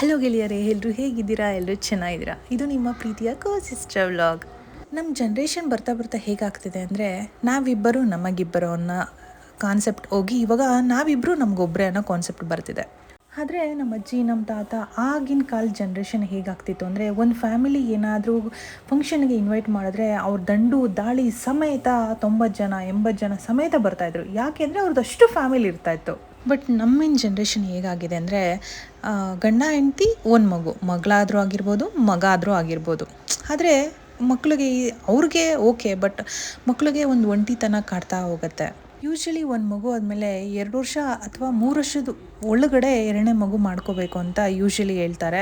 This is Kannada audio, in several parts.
ಹಲೋ ಗೆಳೆಯರೇ ಎಲ್ಲರೂ ಹೇಗಿದ್ದೀರಾ? ಎಲ್ಲರೂ ಚೆನ್ನಾಗಿದ್ದೀರಾ? ಇದು ನಿಮ್ಮ ಪ್ರೀತಿಯ ಕೋ ಸಿಸ್ಟರ್ ವ್ಲಾಗ್. ನಮ್ಮ ಜನ್ರೇಷನ್ ಬರ್ತಾ ಬರ್ತಾ ಹೇಗಾಗ್ತಿದೆ ಅಂದರೆ, ನಾವಿಬ್ಬರು ನಮಗಿಬ್ಬರು ಅನ್ನೋ ಕಾನ್ಸೆಪ್ಟ್ ಹೋಗಿ ಇವಾಗ ನಾವಿಬ್ಬರು ನಮಗೊಬ್ಬರೇ ಅನ್ನೋ ಕಾನ್ಸೆಪ್ಟ್ ಬರ್ತಿದೆ. ಆದರೆ ನಮ್ಮ ಅಜ್ಜಿ, ನಮ್ಮ ತಾತ ಆಗಿನ ಕಾಲ ಜನ್ರೇಷನ್ ಹೇಗಾಗ್ತಿತ್ತು ಅಂದರೆ, ಒಂದು ಫ್ಯಾಮಿಲಿ ಏನಾದರೂ ಫಂಕ್ಷನ್ಗೆ ಇನ್ವೈಟ್ ಮಾಡಿದ್ರೆ, ಅವ್ರ ದಂಡು, ದಾಳಿ ಸಮೇತ ತೊಂಬತ್ತು ಜನ, ಎಂಬತ್ತು ಜನ ಸಮೇತ ಬರ್ತಾಯಿದ್ರು ಯಾಕೆಂದರೆ ಅವ್ರದ್ದು ಅಷ್ಟು ಫ್ಯಾಮಿಲಿ ಇರ್ತಾಯಿತ್ತು ಬಟ್ ನಮ್ಮಿನ ಜನ್ರೇಷನ್ ಹೇಗಾಗಿದೆ ಅಂದರೆ ಗಂಡ, ಹೆಂಡ್ತಿ ಒಂದು ಮಗು. ಮಗಳಾದರೂ ಆಗಿರ್ಬೋದು ಮಗ ಆದರೂ ಆಗಿರ್ಬೋದು. ಆದರೆ ಮಕ್ಕಳಿಗೆ ಅವ್ರಿಗೆ ಓಕೆ ಬಟ್ ಮಕ್ಕಳಿಗೆ ಒಂದು ಒಂಟಿತನ ಕಾಡ್ತಾ ಹೋಗುತ್ತೆ. ಯೂಶ್ವಲಿ ಒಂದು ಮಗು ಆದಮೇಲೆ ಎರಡು ವರ್ಷ ಅಥವಾ ಮೂರು ವರ್ಷದ ಒಳಗಡೆ ಎರಡನೇ ಮಗು ಮಾಡ್ಕೋಬೇಕು ಅಂತ ಯೂಶ್ವಲಿ ಹೇಳ್ತಾರೆ.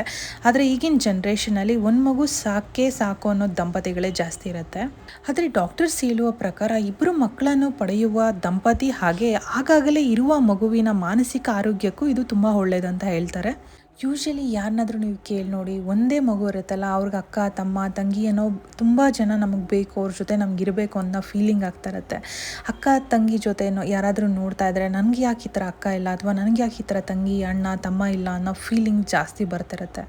ಆದರೆ ಈಗಿನ ಜನ್ರೇಷನಲ್ಲಿ ಒಂದು ಮಗು ಸಾಕೇ ಸಾಕು ಅನ್ನೋ ದಂಪತಿಗಳೇ ಜಾಸ್ತಿ ಇರುತ್ತೆ. ಆದರೆ ಡಾಕ್ಟರ್ಸ್ ಹೇಳುವ ಪ್ರಕಾರ ಇಬ್ಬರು ಮಕ್ಕಳನ್ನು ಪಡೆಯುವ ದಂಪತಿ ಹಾಗೆ ಆಗಾಗಲೇ ಇರುವ ಮಗುವಿನ ಮಾನಸಿಕ ಆರೋಗ್ಯಕ್ಕೂ ಇದು ತುಂಬ ಒಳ್ಳೆಯದಂತ ಹೇಳ್ತಾರೆ. ಯೂಶ್ವಲಿ ಯಾರನ್ನಾದ್ರೂ ನೀವು ಕೇಳಿ ನೋಡಿ, ಒಂದೇ ಮಗು ಇರುತ್ತಲ್ಲ, ಅವ್ರಿಗೆ ಅಕ್ಕ, ತಮ್ಮ, ತಂಗಿ ಅನ್ನೋ ತುಂಬ ಜನ ನಮಗೆ ಬೇಕು, ಅವ್ರ ಜೊತೆ ನಮ್ಗೆ ಇರಬೇಕು ಅನ್ನೋ ಫೀಲಿಂಗ್ ಆಗ್ತಾ ಇರುತ್ತೆ. ಅಕ್ಕ, ತಂಗಿ ಜೊತೆ ಯಾರಾದರೂ ನೋಡ್ತಾ ಇದ್ದರೆ ನನಗೆ ಯಾಕೆ ಈ ಥರ ಅಕ್ಕ ಇಲ್ಲ ಅಥವಾ ನನಗೆ ಯಾಕೆ ಈ ಥರ ತಂಗಿ, ಅಣ್ಣ, ತಮ್ಮ ಇಲ್ಲ ಅನ್ನೋ ಫೀಲಿಂಗ್ ಜಾಸ್ತಿ ಬರ್ತಿರುತ್ತೆ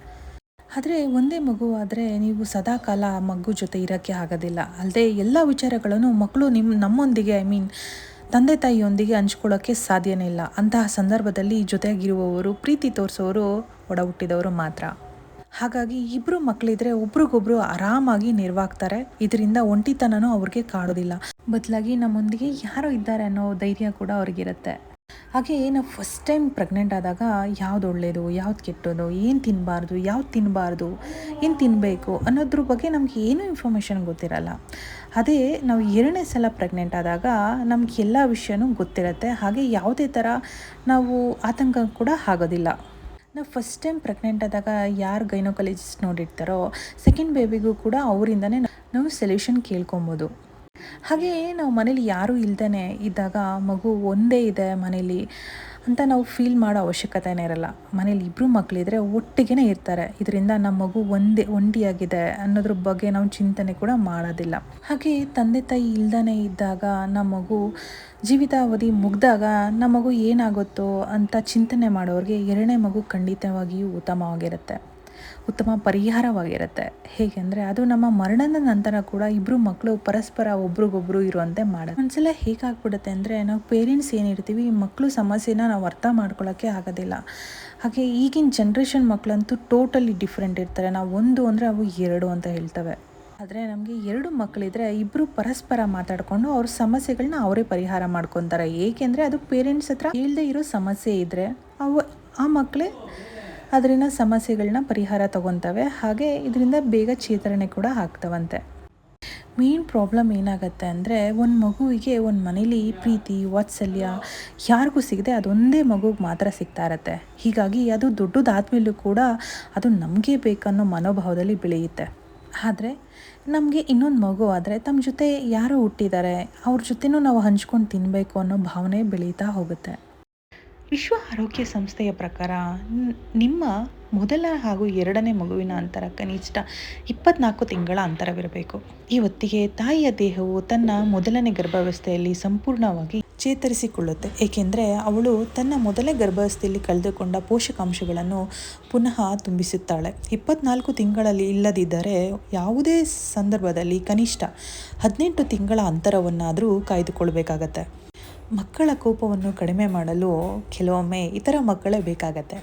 ಆದರೆ ಒಂದೇ ಮಗು ಆದರೆ ನೀವು ಸದಾ ಕಾಲ ಆ ಮಗು ಜೊತೆ ಇರೋಕ್ಕೆ ಆಗೋದಿಲ್ಲ. ಅಲ್ಲದೆ ಎಲ್ಲ ವಿಚಾರಗಳನ್ನು ಮಕ್ಕಳು ನಿಮ್ಮ ನಮ್ಮೊಂದಿಗೆ ಐ ಮೀನ್ ತಂದೆ ತಾಯಿಯೊಂದಿಗೆ ಹಂಚ್ಕೊಳ್ಳೋಕ್ಕೆ ಸಾಧ್ಯನೇ ಇಲ್ಲ. ಅಂತಹ ಸಂದರ್ಭದಲ್ಲಿ ಜೊತೆಗಿರುವವರು ಪ್ರೀತಿ ತೋರಿಸೋರು ಒಡ ಹುಟ್ಟಿದವರು ಮಾತ್ರ. ಹಾಗಾಗಿ ಇಬ್ಬರು ಮಕ್ಕಳಿದ್ರೆ ಒಬ್ರಿಗೊಬ್ರು ಆರಾಮಾಗಿ ನಿರ್ವಾಗ್ತಾರೆ. ಇದರಿಂದ ಒಂಟಿತನನೂ ಅವ್ರಿಗೆ ಕಾಡೋದಿಲ್ಲ. ಬದಲಾಗಿ ನಮ್ಮೊಂದಿಗೆ ಯಾರೋ ಇದ್ದಾರೆ ಅನ್ನೋ ಧೈರ್ಯ ಕೂಡ ಅವ್ರಿಗಿರುತ್ತೆ. ಹಾಗೆ ನಾವು ಫಸ್ಟ್ ಟೈಮ್ ಪ್ರೆಗ್ನೆಂಟ್ ಆದಾಗ ಯಾವ್ದು ಒಳ್ಳೆಯದು ಯಾವ್ದು ಕೆಟ್ಟೋದು ಏನು ತಿನ್ನಬಾರ್ದು ಯಾವ್ದು ತಿನ್ನಬಾರ್ದು ಏನು ತಿನ್ನಬೇಕು ಅನ್ನೋದ್ರ ಬಗ್ಗೆ ನಮ್ಗೆ ಏನೂ ಇನ್ಫಾರ್ಮೇಷನ್ ಗೊತ್ತಿರಲ್ಲ. ಅದೇ ನಾವು ಎರಡನೇ ಸಲ ಪ್ರೆಗ್ನೆಂಟ್ ಆದಾಗ ನಮ್ಗೆ ಎಲ್ಲ ವಿಷಯನೂ ಗೊತ್ತಿರುತ್ತೆ. ಹಾಗೆ ಯಾವುದೇ ಥರ ನಾವು ಆತಂಕ ಕೂಡ ಆಗೋದಿಲ್ಲ. ನಾವು ಫಸ್ಟ್ ಟೈಮ್ ಪ್ರೆಗ್ನೆಂಟ್ ಆದಾಗ ಯಾರು ಗೈನೋಕಾಲಜಿಸ್ಟ್ ನೋಡಿರ್ತಾರೋ ಸೆಕೆಂಡ್ ಬೇಬಿಗೂ ಕೂಡ ಅವರಿಂದನೇ ನಾವು ಸೊಲ್ಯೂಷನ್ ಕೇಳ್ಕೊಬೋದು. ಹಾಗೆಯೇ ನಾವು ಮನೇಲಿ ಯಾರೂ ಇಲ್ದೇ ಇದ್ದಾಗ ಮಗು ಒಂದೇ ಇದೆ ಮನೇಲಿ ಅಂತ ನಾವು ಫೀಲ್ ಮಾಡೋ ಅವಶ್ಯಕತೆನೇ ಇರಲ್ಲ. ಮನೇಲಿ ಇಬ್ಬರು ಮಕ್ಕಳಿದ್ರೆ ಒಟ್ಟಿಗೆ ಇರ್ತಾರೆ. ಇದರಿಂದ ನಮ್ಮ ಮಗು ಒಂದೇ ಒಂಟಿಯಾಗಿದೆ ಅನ್ನೋದ್ರ ಬಗ್ಗೆ ನಾವು ಚಿಂತನೆ ಕೂಡ ಮಾಡೋದಿಲ್ಲ. ಹಾಗೆ ತಂದೆ, ತಾಯಿ ಇಲ್ದೇ ಇದ್ದಾಗ ನಮ್ಮ ಮಗು ಜೀವಿತಾವಧಿ ಮುಗ್ದಾಗ ನಮ್ಮ ಮಗು ಏನಾಗುತ್ತೋ ಅಂತ ಚಿಂತನೆ ಮಾಡೋರಿಗೆ ಎರಡನೇ ಮಗು ಖಂಡಿತವಾಗಿಯೂ ಉತ್ತಮವಾಗಿರುತ್ತೆ. ಉತ್ತಮ ಪರಿಹಾರವಾಗಿರುತ್ತೆ. ಹೇಗೆಂದರೆ ಅದು ನಮ್ಮ ಮರಣದ ನಂತರ ಕೂಡ ಇಬ್ಬರು ಮಕ್ಕಳು ಪರಸ್ಪರ ಒಬ್ರಿಗೊಬ್ರು ಇರುವಂತೆ ಮಾಡೋದು ಒಂದ್ಸಲ ಹೇಗಾಗ್ಬಿಡುತ್ತೆ ಅಂದರೆ ನಾವು ಪೇರೆಂಟ್ಸ್ ಏನಿರ್ತೀವಿ ಮಕ್ಕಳು ಸಮಸ್ಯೆನ ನಾವು ಅರ್ಥ ಮಾಡ್ಕೊಳ್ಳೋಕ್ಕೆ ಆಗೋದಿಲ್ಲ. ಹಾಗೆ ಈಗಿನ ಜನ್ರೇಷನ್ ಮಕ್ಕಳಂತೂ ಟೋಟಲಿ ಡಿಫ್ರೆಂಟ್ ಇರ್ತಾರೆ. ನಾವು ಒಂದು ಅಂದರೆ ಅವು ಎರಡು ಅಂತ ಹೇಳ್ತವೆ. ಆದರೆ ನಮಗೆ ಎರಡು ಮಕ್ಕಳಿದ್ರೆ ಇಬ್ಬರು ಪರಸ್ಪರ ಮಾತಾಡಿಕೊಂಡು ಅವ್ರ ಸಮಸ್ಯೆಗಳನ್ನ ಅವರೇ ಪರಿಹಾರ ಮಾಡ್ಕೊತಾರೆ. ಏಕೆಂದರೆ ಅದು ಪೇರೆಂಟ್ಸ್ ಹತ್ರ ಇಲ್ಲದೆ ಇರೋ ಸಮಸ್ಯೆ ಇದ್ದರೆ ಅವು ಆ ಮಕ್ಕಳೇ ಅದರಿಂದ ಸಮಸ್ಯೆಗಳನ್ನ ಪರಿಹಾರ ತಗೊತವೆ. ಹಾಗೆ ಇದರಿಂದ ಬೇಗ ಚೇತರಣೆ ಕೂಡ ಆಗ್ತವಂತೆ. ಮೇನ್ ಪ್ರಾಬ್ಲಮ್ ಏನಾಗುತ್ತೆ ಅಂದರೆ ಒಂದು ಮಗುವಿಗೆ ಒಂದು ಮನೇಲಿ ಪ್ರೀತಿ, ವಾತ್ಸಲ್ಯ ಯಾರಿಗೂ ಸಿಗದೆ ಅದೊಂದೇ ಮಗುಗೆ ಮಾತ್ರ ಸಿಗ್ತಾ ಇರತ್ತೆ. ಹೀಗಾಗಿ ಅದು ದೊಡ್ಡದಾದ್ಮೇಲೂ ಕೂಡ ಅದು ನಮಗೆ ಬೇಕನ್ನೋ ಮನೋಭಾವದಲ್ಲಿ ಬೆಳೆಯುತ್ತೆ. ಆದರೆ ನಮಗೆ ಇನ್ನೊಂದು ಮಗು ಆದರೆ ತಮ್ಮ ಜೊತೆ ಯಾರೋ ಹುಟ್ಟಿದ್ದಾರೆ ಅವ್ರ ಜೊತೆನೂ ನಾವು ಹಂಚ್ಕೊಂಡು ತಿನ್ನಬೇಕು ಅನ್ನೋ ಭಾವನೆ ಬೆಳೀತಾ ಹೋಗುತ್ತೆ. ವಿಶ್ವ ಆರೋಗ್ಯ ಸಂಸ್ಥೆಯ ಪ್ರಕಾರ ನಿಮ್ಮ ಮೊದಲ ಹಾಗೂ ಎರಡನೇ ಮಗುವಿನ ಅಂತರ ಕನಿಷ್ಠ ಇಪ್ಪತ್ನಾಲ್ಕು ತಿಂಗಳ ಅಂತರವಿರಬೇಕು. ಈ ಹೊತ್ತಿಗೆ ತಾಯಿಯ ದೇಹವು ತನ್ನ ಮೊದಲನೇ ಗರ್ಭಾವಸ್ಥೆಯಲ್ಲಿ ಸಂಪೂರ್ಣವಾಗಿ ಚೇತರಿಸಿಕೊಳ್ಳುತ್ತೆ. ಏಕೆಂದರೆ ಅವಳು ತನ್ನ ಮೊದಲೇ ಗರ್ಭಾವಸ್ಥೆಯಲ್ಲಿ ಕಳೆದುಕೊಂಡ ಪೋಷಕಾಂಶಗಳನ್ನು ಪುನಃ ತುಂಬಿಸುತ್ತಾಳೆ. ಇಪ್ಪತ್ನಾಲ್ಕು ತಿಂಗಳಲ್ಲಿ ಇಲ್ಲದಿದ್ದರೆ ಯಾವುದೇ ಸಂದರ್ಭದಲ್ಲಿ ಕನಿಷ್ಠ ಹದಿನೆಂಟು ತಿಂಗಳ ಅಂತರವನ್ನಾದರೂ ಕಾಯ್ದುಕೊಳ್ಬೇಕಾಗತ್ತೆ. ಮಕ್ಕಳ ಕೋಪವನ್ನು ಕಡಿಮೆ ಮಾಡಲು ಕೆಲವೊಮ್ಮೆ ಇತರ ಮಕ್ಕಳೇ ಬೇಕಾಗತ್ತೆ.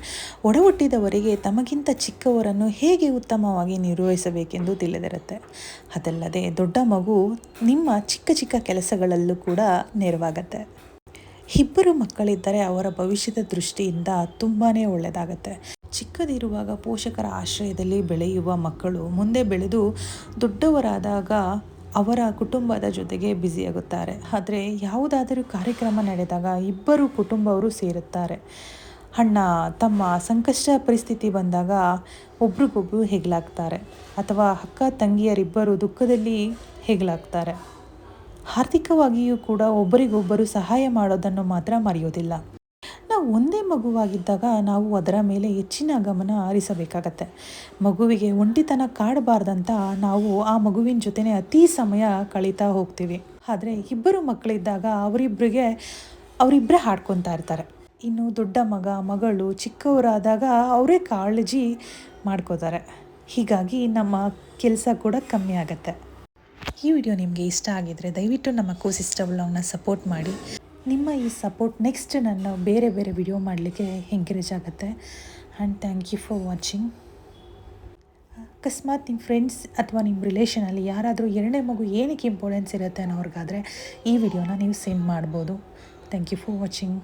ಒಡಹುಟ್ಟಿದವರಿಗೆ ತಮಗಿಂತ ಚಿಕ್ಕವರನ್ನು ಹೇಗೆ ಉತ್ತಮವಾಗಿ ನಿರ್ವಹಿಸಬೇಕೆಂದು ತಿಳಿದಿರುತ್ತೆ. ಅದಲ್ಲದೆ ದೊಡ್ಡ ಮಗು ನಿಮ್ಮ ಚಿಕ್ಕ ಚಿಕ್ಕ ಕೆಲಸಗಳಲ್ಲೂ ಕೂಡ ನೆರವಾಗತ್ತೆ. ಇಬ್ಬರು ಮಕ್ಕಳಿದ್ದರೆ ಅವರ ಭವಿಷ್ಯದ ದೃಷ್ಟಿಯಿಂದ ತುಂಬಾ ಒಳ್ಳೆಯದಾಗತ್ತೆ. ಚಿಕ್ಕದಿರುವಾಗ ಪೋಷಕರ ಆಶ್ರಯದಲ್ಲಿ ಬೆಳೆಯುವ ಮಕ್ಕಳು ಮುಂದೆ ಬೆಳೆದು ದೊಡ್ಡವರಾದಾಗ ಅವರ ಕುಟುಂಬದ ಜೊತೆಗೆ ಬ್ಯುಸಿಯಾಗುತ್ತಾರೆ ಆದರೆ ಯಾವುದಾದರೂ ಕಾರ್ಯಕ್ರಮ ನಡೆದಾಗ ಇಬ್ಬರು ಕುಟುಂಬವರು ಸೇರುತ್ತಾರೆ. ಅಣ್ಣ, ತಮ್ಮ ಸಂಕಷ್ಟ ಪರಿಸ್ಥಿತಿ ಬಂದಾಗ ಒಬ್ರಿಗೊಬ್ರು ಹೆಗಲಾಗ್ತಾರೆ. ಅಥವಾ ಅಕ್ಕ, ತಂಗಿಯರಿಬ್ಬರು ದುಃಖದಲ್ಲಿ ಹೆಗಲಾಗ್ತಾರೆ. ಆರ್ಥಿಕವಾಗಿಯೂ ಕೂಡ ಒಬ್ಬರಿಗೊಬ್ಬರು ಸಹಾಯ ಮಾಡೋದನ್ನು ಮಾತ್ರ ಮರೆಯೋದಿಲ್ಲ. ಒಂದೇ ಮಗುವಾಗಿದ್ದಾಗ ನಾವು ಅದರ ಮೇಲೆ ಹೆಚ್ಚಿನ ಗಮನ ಹರಿಸಬೇಕಾಗತ್ತೆ. ಮಗುವಿಗೆ ಒಂಟಿತನ ಕಾಡಬಾರ್ದಂತ ನಾವು ಆ ಮಗುವಿನ ಜೊತೆನೆ ಅತಿ ಸಮಯ ಕಳೀತಾ ಹೋಗ್ತೀವಿ. ಆದರೆ ಇಬ್ಬರು ಮಕ್ಕಳಿದ್ದಾಗ ಅವರಿಬ್ಬರಿಗೆ ಅವರಿಬ್ಬರೇ ಹಾಡ್ಕೊತಾ ಇರ್ತಾರೆ. ಇನ್ನು ದೊಡ್ಡ ಮಗ, ಮಗಳು, ಚಿಕ್ಕವರಾದಾಗ ಅವರೇ ಕಾಳಜಿ ಮಾಡ್ಕೋತಾರೆ. ಹೀಗಾಗಿ ನಮ್ಮ ಕೆಲಸ ಕೂಡ ಕಮ್ಮಿ ಆಗುತ್ತೆ. ಈ ವಿಡಿಯೋ ನಿಮಗೆ ಇಷ್ಟ ಆಗಿದರೆ ದಯವಿಟ್ಟು ನಮ್ಮ ಕೋ ಸಿಸ್ಟರ್ ವ್ಲಾಗ್ನ ಸಪೋರ್ಟ್ ಮಾಡಿ. ನಿಮ್ಮ ಈ ಸಪೋರ್ಟ್ ನೆಕ್ಸ್ಟ್ ನಾನು ಬೇರೆ ಬೇರೆ ವಿಡಿಯೋ ಮಾಡಲಿಕ್ಕೆ ಎಂಕರೇಜ್ ಆಗುತ್ತೆ. And thank you for watching ಅಕಸ್ಮಾತ್ ನಿಮ್ಮ ಫ್ರೆಂಡ್ಸ್ ಅಥವಾ ನಿಮ್ಮ ರಿಲೇಷನಲ್ಲಿ ಯಾರಾದರೂ ಎರಡನೇ ಮಗು ಏನಕ್ಕೆ ಇಂಪಾರ್ಟೆನ್ಸ್ ಇರುತ್ತೆ ಅನ್ನೋರ್ಗಾದರೆ ಈ ವಿಡಿಯೋನ ನೀವು ಸೆಂಡ್ ಮಾಡ್ಬೋದು. Thank you for watching